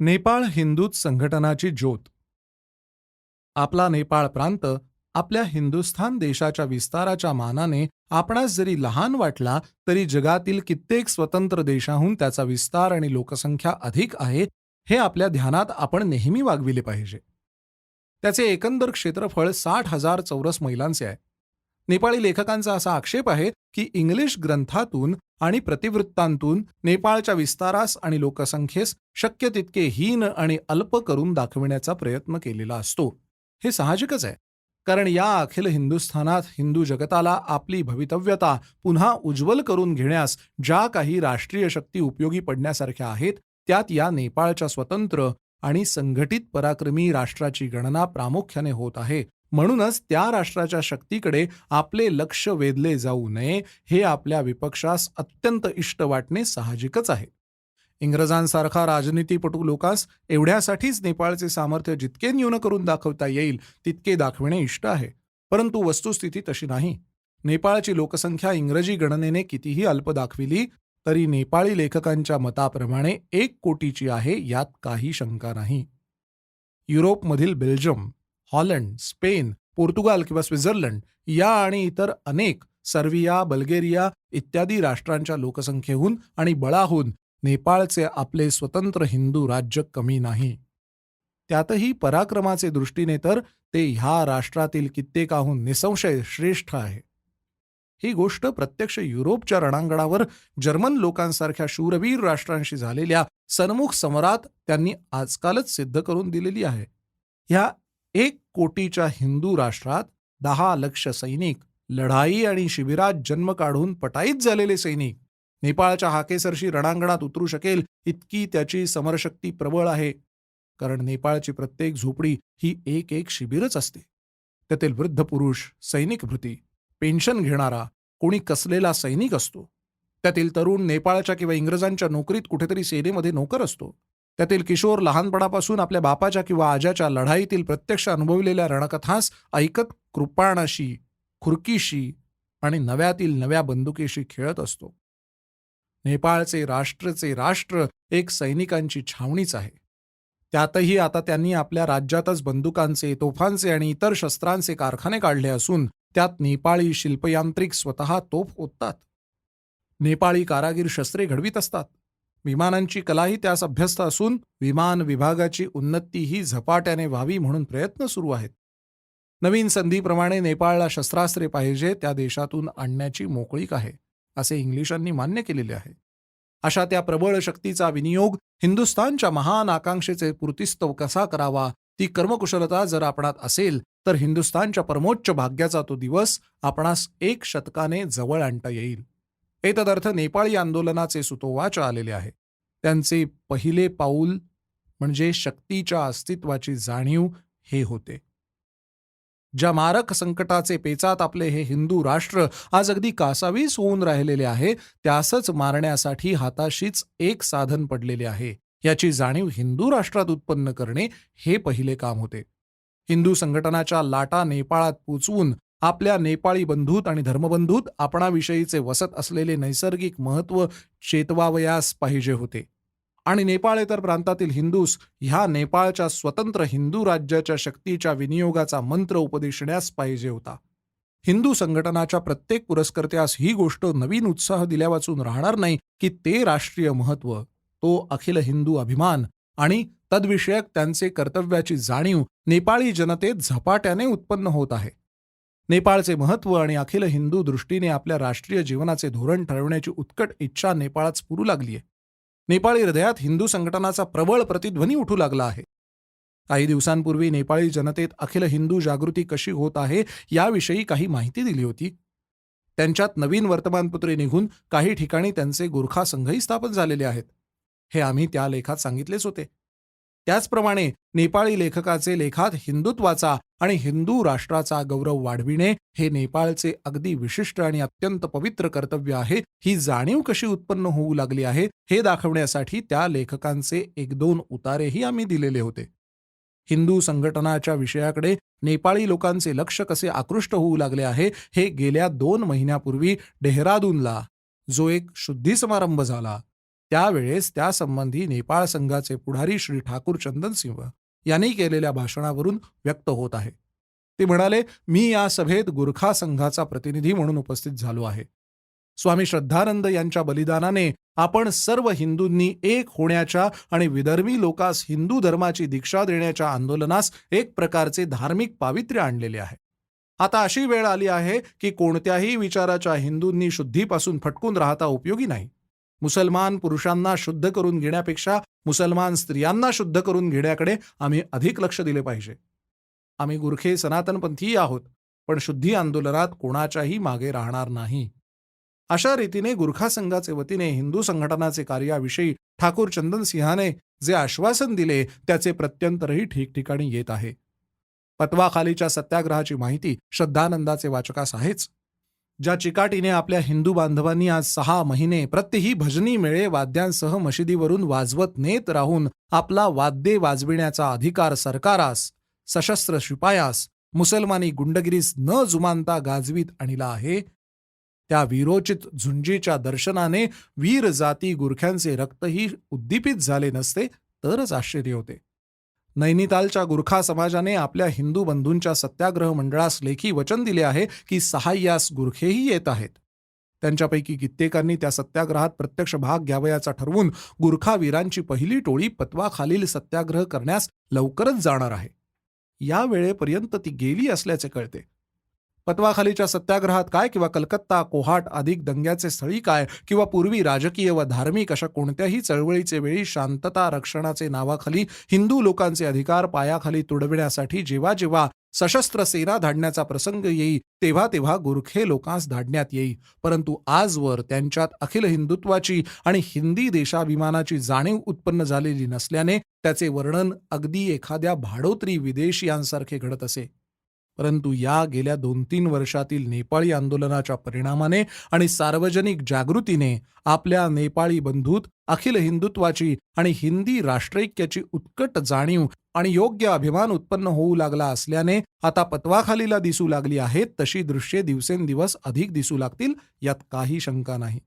नेपाळ हिंदूत संघटनाची ज्योत. आपला नेपाळ प्रांत आपल्या हिंदुस्थान देशाच्या विस्ताराच्या मानाने आपणास जरी लहान वाटला तरी जगातील कित्येक स्वतंत्र देशाहून त्याचा विस्तार आणि लोकसंख्या अधिक आहे हे आपल्या ध्यानात आपण नेहमी वागविले पाहिजे. त्याचे एकंदर क्षेत्रफळ साठ हजार चौरस मैलांचे आहे. नेपाळी लेखकांचा असा आक्षेप आहे की इंग्लिश ग्रंथातून आणि प्रतिवृत्तांतून नेपाळच्या विस्तारास आणि लोकसंख्येस शक्य तितके हीन आणि अल्प करून दाखविण्याचा प्रयत्न केलेला असतो. हे साहजिकच आहे. कारण या अखिल हिंदुस्थानात हिंदू जगताला आपली भवितव्यता पुन्हा उज्ज्वल करून घेण्यास ज्या काही राष्ट्रीय शक्ती उपयोगी पडण्यासारख्या आहेत त्यात या नेपाळच्या स्वतंत्र आणि संघटित पराक्रमी राष्ट्राची गणना प्रामुख्याने होत आहे. म्हणूनच त्या राष्ट्राच्या शक्तीकडे आपले लक्ष वेधले जाऊ नये हे आपल्या विपक्षास अत्यंत इष्ट वाटणे साहजिकच आहे. इंग्रजांसारखा राजनीतीपटू लोकांस एवढ्यासाठीच नेपाळचे सामर्थ्य जितके न्यून करून दाखवता येईल तितके दाखविणे इष्ट आहे. परंतु वस्तुस्थिती तशी नाही. नेपाळची लोकसंख्या इंग्रजी गणनेने कितीही अल्प दाखविली तरी नेपाळी लेखकांच्या मताप्रमाणे एक कोटीची आहे यात काही शंका नाही. युरोपमधील बेल्जियम हॉलंड स्पेन पोर्तुगाल किंवा स्वित्झर्लंड या आणि इतर अनेक सर्बिया बल्गेरिया इत्यादी राष्ट्रांच्या लोकसंख्येहून आणि बळाहून नेपाळचे आपले स्वतंत्र हिंदू राज्य कमी नाही. त्यातही पराक्रमाचे दृष्टीने तर ते ह्या राष्ट्रातील कित्येकाहून निसंशय श्रेष्ठ आहे. ही गोष्ट प्रत्यक्ष युरोपच्या रणांगणावर जर्मन लोकांसारख्या शूरवीर राष्ट्रांशी झालेल्या सन्मुख समरात त्यांनी आजकालच सिद्ध करून दिलेली आहे. ह्या एक कोटीच्या हिंदू राष्ट्रात दहा लक्ष सैनिक लढाई आणि शिबिरात जन्म काढून पटाईत झालेले सैनिक. नेपाळच्या हाकेसरशी रणांगणात उतरू शकेल इतकी त्याची समरशक्ती प्रबळ आहे. कारण नेपाळची प्रत्येक झोपडी ही एक एक शिबिरच असते. त्यातील वृद्ध पुरुष सैनिक भृती पेन्शन घेणारा कोणी कसलेला सैनिक असतो. त्यातील तरुण नेपाळच्या किंवा इंग्रजांच्या नोकरीत कुठेतरी सेनेमध्ये नोकर असतो. त्यातील किशोर लहानपणापासून आपल्या बापाच्या किंवा आजाच्या लढाईतील प्रत्यक्ष अनुभवलेल्या रणकथांस ऐकत कृपाणाशी खुर्कीशी आणि नव्यातील नव्या बंदुकीशी खेळत असतो. नेपाळचे राष्ट्रचे राष्ट्र एक सैनिकांची छावणीच आहे. त्यातही आता त्यांनी आपल्या राज्यातच बंदुकांचे तोफांचे आणि इतर शस्त्रांचे कारखाने काढले असून त्यात नेपाळी शिल्पयांत्रिक स्वतः तोफ ओततात. नेपाळी कारागीर शस्त्रे घडवीत असतात. विमानांची कलाही त्यास अभ्यस्त असून विमान विभागाची उन्नतीही झपाट्याने व्हावी म्हणून प्रयत्न सुरू आहेत. नवीन संधीप्रमाणे नेपाळला शस्त्रास्त्रे पाहिजे त्या देशातून आणण्याची मोकळीक आहे असे इंग्लिशांनी मान्य केलेले आहे. अशा त्या प्रबळ शक्तीचा विनियोग हिंदुस्थानच्या महान आकांक्षेचे पूर्तिस्तव कसा करावा ती कर्मकुशलता जर आपणात असेल तर हिंदुस्थानच्या परमोच्च भाग्याचा तो दिवस आपणास एक शतकाने जवळ आणता येईल. एतदर्थ नेपाळी आंदोलनाचे सुतोवाच आलेले आहे. त्यांचे पहिले पाऊल म्हणजे शक्तीच्या अस्तित्वाची जाणीव हे होते. ज्या मारक संकटाचे पेचात आपले हे हिंदू राष्ट्र आज अगदी कासावीस होऊन राहिलेले आहे त्यासच मारण्यासाठी हाताशीच एक साधन पडलेले आहे. याची जाणीव हिंदू राष्ट्रात उत्पन्न करणे हे पहिले काम होते. हिंदू संघटनाच्या लाटा नेपाळात पोचवून आपल्या नेपाळी बंधूत आणि धर्मबंधूत आपणाविषयीचे वसत असलेले नैसर्गिक महत्त्व चेतवावयास पाहिजे होते. आणि नेपाळेतर प्रांतातील हिंदूस ह्या नेपाळच्या स्वतंत्र हिंदू राज्याच्या शक्तीच्या विनियोगाचा मंत्र उपदेशण्यास पाहिजे होता. हिंदू संघटनाच्या प्रत्येक पुरस्कर्त्यास ही गोष्ट नवीन उत्साह दिल्यावाचून राहणार नाही की ते राष्ट्रीय महत्त्व तो अखिल हिंदू अभिमान आणि तद्विषयक त्यांचे कर्तव्याची जाणीव नेपाळी जनतेत झपाट्याने उत्पन्न होत आहे. नेपाळचे महत्त्व आणि अखिल हिंदू दृष्टीने आपल्या राष्ट्रीय जीवनाचे धोरण ठरवण्याची उत्कट इच्छा नेपाळात स्फुरू लागली आहे. नेपाळी हृदयात हिंदू संघटनाचा प्रबळ प्रतिध्वनी उठू लागला आहे. काही दिवसांपूर्वी नेपाळी जनतेत अखिल हिंदू जागृती कशी होत आहे याविषयी काही माहिती दिली होती. त्यांच्यात नवीन वर्तमानपत्रे निघून काही ठिकाणी त्यांचे गोरखा संघही स्थापन झालेले आहेत. हे आम्ही त्या लेखात सांगितलेच होते. त्याचप्रमाणे नेपाळी लेखकाचे लेखात हिंदुत्वाचा आणि हिंदू राष्ट्राचा गौरव वाढविणे हे नेपाळचे अगदी विशिष्ट आणि अत्यंत पवित्र कर्तव्य आहे. ही जाणीव कशी उत्पन्न होऊ लागली आहे हे दाखवण्यासाठी त्या लेखकांचे एक दोन उतारेही आम्ही दिलेले होते. हिंदू संघटनाच्या विषयाकडे नेपाळी लोकांचे लक्ष कसे आकृष्ट होऊ लागले आहे हे गेल्या दोन महिन्यापूर्वी डेहराडूनला जो एक शुद्धी समारंभ झाला त्यावेळेस त्यासंबंधी नेपाळ संघाचे पुढारी श्री ठाकूर चंदन सिंह यांनी केलेल्या भाषणावरून व्यक्त होत आहे. ते म्हणाले मी या सभेत गुरखा संघाचा प्रतिनिधी म्हणून उपस्थित झालो आहे. स्वामी श्रद्धानंद यांच्या बलिदानाने आपण सर्व हिंदूंनी एक होण्याच्या आणि विदर्भी लोकास हिंदू धर्माची दीक्षा देण्याच्या आंदोलनास एक प्रकारचे धार्मिक पावित्र्य आणलेले आहे. आता अशी वेळ आली आहे की कोणत्याही विचाराच्या हिंदूंनी शुद्धीपासून फटकून राहता उपयोगी नाही. मुसलमान पुरुषांना शुद्ध करून घेण्यापेक्षा मुसलमान स्त्रियांना शुद्ध करून घेण्याकडे आम्ही अधिक लक्ष दिले पाहिजे. आम्ही गुरखे सनातनपंथी आहोत पण शुद्धी आंदोलनात कोणाच्याही मागे राहणार नाही. अशा रीतीने गुरखा संघाचे वतीने हिंदू संघटनाचे कार्याविषयी ठाकूर चंदन सिंहाने जे आश्वासन दिले त्याचे प्रत्यंतरही ठिकठिकाणी येत आहे. पतवाखालीच्या सत्याग्रहाची माहिती श्रद्धानंदाचे वाचकास आहेच. ज्या चिकाटीने आपल्या हिंदू बांधवांनी आज सहा महिने प्रत्यही भजनी मेळे वाद्यांसह मशिदीवरून वाजवत नेत राहून आपला वाद्ये वाजविण्याचा अधिकार सरकारास सशस्त्र शिपायास मुसलमानी गुंडगिरीस न जुमानता गाजवीत आणला आहे. त्या विरोचित झुंजीच्या दर्शनाने वीर जाती गुरख्यांचे रक्तही उद्दीपित झाले नसते तरच आश्चर्य होते. नैनितालच्या गुरखा समाजाने आपल्या हिंदू बंधूंच्या सत्याग्रह मंडळास लेखी वचन दिले आहे की सहाय्यास गुरखेही येत आहेत. त्यांच्यापैकी कित्येकांनी त्या सत्याग्रहात प्रत्यक्ष भाग घ्यावयाचा ठरवून गुरखावीरांची पहिली टोळी पत्वाखालील सत्याग्रह करण्यास लवकरच जाणार आहे. या वेळेपर्यंत ती गेली असल्याचे कळते. पतवाखालीच्या सत्याग्रहात काय किंवा कलकत्ता कोहाट अधिक दंग्याचे स्थळी काय किंवा पूर्वी राजकीय व धार्मिक अशा कोणत्याही चळवळीचे वेळी शांतता रक्षणाचे नावाखाली हिंदू लोकांचे अधिकार पायाखाली तुडविण्यासाठी जेव्हा जेव्हा सशस्त्र सेना धाडण्याचा प्रसंग येई तेव्हा तेव्हा गुरखे लोकांस धाडण्यात येई. परंतु आजवर त्यांच्यात अखिल हिंदुत्वाची आणि हिंदी देशाभिमानाची जाणीव उत्पन्न झालेली नसल्याने त्याचे वर्णन अगदी एखाद्या भाडोत्री विदेशियांसारखे घडत असे. परंतु या गेल्या दोन तीन वर्षातील नेपाळी आंदोलनाच्या परिणामाने आणि सार्वजनिक जागृतीने आपल्या नेपाळी बंधूत अखिल हिंदुत्वाची आणि हिंदी राष्ट्रैक्याची उत्कट जाणीव आणि योग्य अभिमान उत्पन्न होऊ लागला असल्याने आता पतवाखालीला दिसू लागली आहेत तशी दृश्ये दिवसेंदिवस अधिक दिसू लागतील यात काही शंका नाही.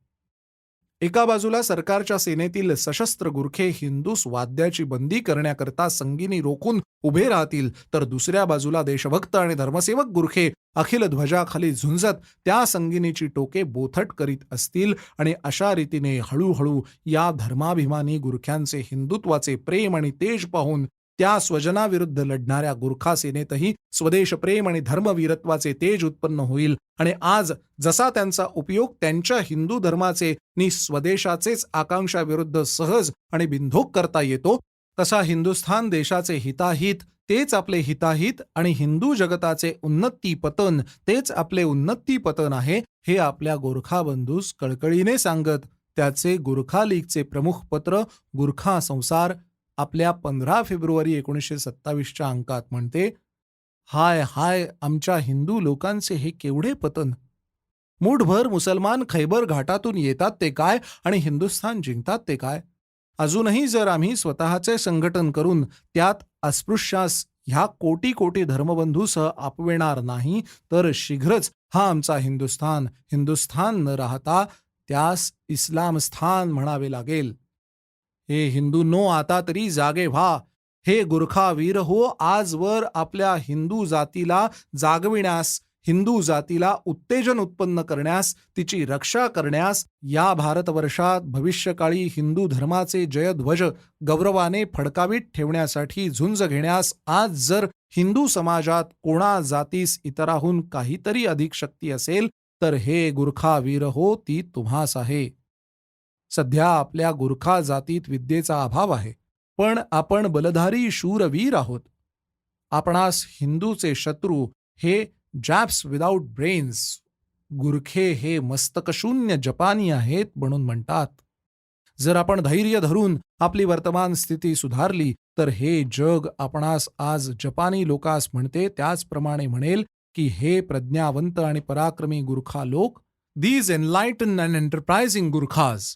एका बाजूला सरकारच्या सेनेतील सशस्त्र गुरखे हिंदूस वाद्याची बंदी करण्याकरता संगीनी रोखून उभे राहतील तर दुसऱ्या बाजूला देशभक्त आणि धर्मसेवक गुरखे अखिल ध्वजाखाली झुंजत त्या संगिनीची टोके बोथट करीत असतील आणि अशा रीतीने हळूहळू या धर्माभिमानी गुरख्यांचे हिंदुत्वाचे प्रेम आणि तेज पाहून त्या स्वजनाविरुद्ध लढणाऱ्या गुरखा सेनेतही स्वदेश प्रेम आणि धर्मवीरत्वाचे तेज उत्पन्न होईल. आणि आज जसा त्यांचा उपयोग त्यांच्या हिंदू धर्माचे नि स्वदेशाचेच आकांक्षाविरुद्ध सहज आणि बिंधोक करता येतो तसा हिंदुस्थान देशाचे हिताहित तेच आपले हिताहित आणि हिंदू जगताचे उन्नती पतन तेच आपले उन्नती पतन आहे हे आपल्या गोरखा बंधूस कळकळीने सांगत त्याचे गुरखा लीगचे प्रमुख पत्र गुरखा संसार आपल्या पंधरा फेब्रुवारी एकोणीसशे सत्तावीसच्या अंकात म्हणते हाय हाय आमच्या हिंदू लोकांचे हे केवढे पतन. मूठभर मुसलमान खैबर घाटातून येतात ते काय आणि हिंदुस्थान जिंकतात ते काय? अजूनही जर आम्ही स्वतःचे संघटन करून त्यात अस्पृश्यास ह्या कोटी कोटी धर्मबंधूसह आपविणार नाही तर शीघ्रच हा आमचा हिंदुस्थान हिंदुस्थान न राहता त्यास इस्लाम स्थान म्हणावे लागेल. हे हिंदू नो आता तरी जागे व्हा. हे गुरखा वीर हो आजवर आपल्या हिंदू जातीला जागविण्यास हिंदू जातीला उत्तेजन उत्पन्न करण्यास तिची रक्षा करण्यास या भारतवर्षात भविष्यकाळी हिंदू धर्माचे जयध्वज गौरवाने फडकावीत ठेवण्यासाठी झुंज घेण्यास आज जर हिंदू समाजात कोणा जातीस इतराहून काहीतरी अधिक शक्ती असेल तर हे गुरखा वीर हो ती तुम्हास आहे. सध्या आपल्या गुरखा जातीत विद्येचा अभाव आहे. पण आपण बलधारी शूरवीर आहोत. आपणास हिंदूचे शत्रू हे जॅप्स विदाऊट ब्रेन्स गुरखे हे मस्तकशून्य जपानी आहेत म्हणून म्हणतात. जर आपण धैर्य धरून आपली वर्तमान स्थिती सुधारली तर हे जग आपणास आज जपानी लोकास म्हणते त्याचप्रमाणे म्हणेल की हे प्रज्ञावंत आणि पराक्रमी गुरखा लोक these enlightened and enterprising Gurkhas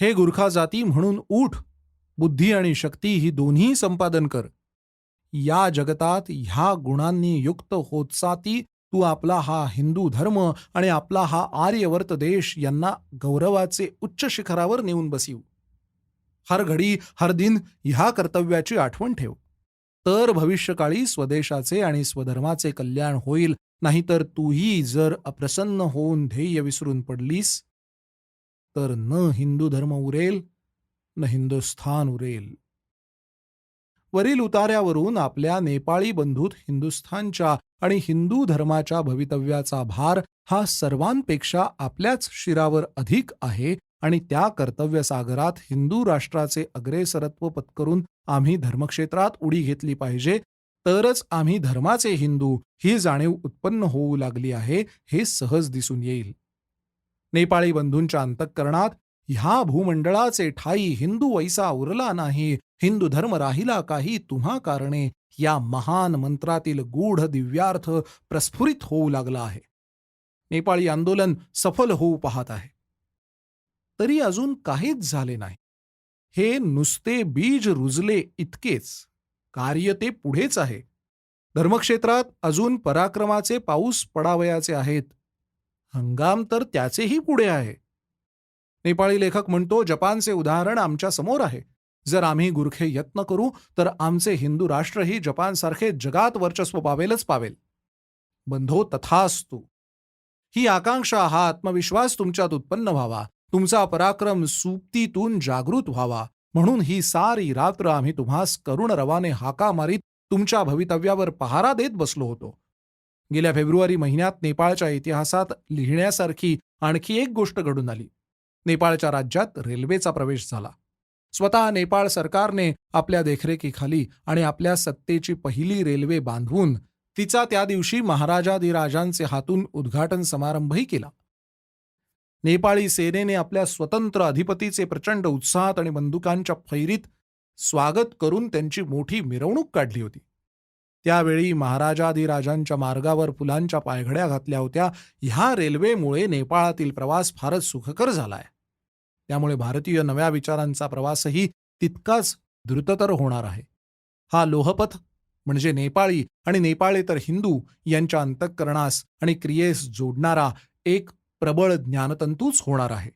हे गुरखा जाती म्हणून उठ बुद्धी आणि शक्ती ही दोन्ही संपादन कर. या जगतात ह्या गुणांनी युक्त होतसाती तू आपला हा हिंदू धर्म आणि आपला हा आर्यवर्त देश यांना गौरवाचे उच्च शिखरावर नेऊन बसीव. हर घडी हर दिन ह्या कर्तव्याची आठवण ठेव. तर भविष्यकाळी स्वदेशाचे आणि स्वधर्माचे कल्याण होईल नाहीतर तूही जर अप्रसन्न होऊन ध्येय विसरून पडलीस तर न हिंदू धर्म उरेल न हिंदुस्थान उरेल. वरील उतार्यावरून आपल्या नेपाळी बंधूत हिंदुस्थानच्या आणि हिंदू धर्माच्या भवितव्याचा भार हा सर्वांपेक्षा आपल्याच शिरावर अधिक आहे आणि त्या कर्तव्यसागरात हिंदू राष्ट्राचे अग्रेसरत्व पत्करून आम्ही धर्मक्षेत्रात उडी घेतली पाहिजे तरच आम्ही धर्माचे हिंदू ही जाणीव उत्पन्न होऊ लागली आहे हे सहज दिसून येईल. नेपाळी बंधूंच्या अंतःकरणात ह्या भूमंडळाचे ठाई हिंदू वैसा उरला नाही हिंदू धर्म राहिला काही तुम्हा कारणे या महान मंत्रातील गूढ दिव्यार्थ प्रस्फुरित होऊ लागला आहे. नेपाळी आंदोलन सफल होऊ पाहत आहे. तरी अजून काहीच झाले नाही. हे नुसते बीज रुजले इतकेच. कार्य ते पुढेच आहे. धर्मक्षेत्रात अजून पराक्रमाचे पाऊस पडावयाचे आहेत. हंगाम तर त्याचेही पुढे आहे. नेपाळी लेखक म्हणतो जपानचे उदाहरण आमच्यासमोर आहे. जर आम्ही गुरखे यत्न करू तर आमचे हिंदू राष्ट्रही जपानसारखे जगात वर्चस्व पावेलच पावेल. बंधो तथास्तु. ही आकांक्षा हा आत्मविश्वास तुमच्यात उत्पन्न व्हावा. तुमचा पराक्रम सुप्तीतून जागृत व्हावा. म्हणून ही सारी रात्र आम्ही तुम्हास करुण रवाने हाका मारीत तुमच्या भवितव्यावर पहारा देत बसलो होतो. गेल्या फेब्रुवारी महिन्यात नेपाळच्या इतिहासात लिहिण्यासारखी आणखी एक गोष्ट घडून आली. नेपाळच्या राज्यात रेल्वेचा प्रवेश झाला. स्वतः नेपाळ सरकारने आपल्या देखरेखीखाली आणि आपल्या सत्तेची पहिली रेल्वे बांधवून तिचा त्या दिवशी महाराजादिराजांचे हातून उद्घाटन समारंभही केला. नेपाळी सेनेने आपल्या स्वतंत्र अधिपतीचे प्रचंड उत्साहात आणि बंदुकांच्या फैरीत स्वागत करून त्यांची मोठी मिरवणूक काढली होती. त्यावेळी महाराजाधिराजांच्या मार्गावर फुलांच्या पायघड्या घातल्या होत्या. ह्या रेल्वेमुळे नेपाळातील प्रवास फारच सुखकर झालाय. त्यामुळे भारतीय नव्या विचारांचा प्रवासही तितकाच द्रुततर होणार आहे. हा लोहपथ म्हणजे नेपाळी आणि नेपाळेतर हिंदू यांच्या अंतःकरणास आणि क्रियेस जोडणारा एक प्रबळ ज्ञानतंतूच होणार आहे.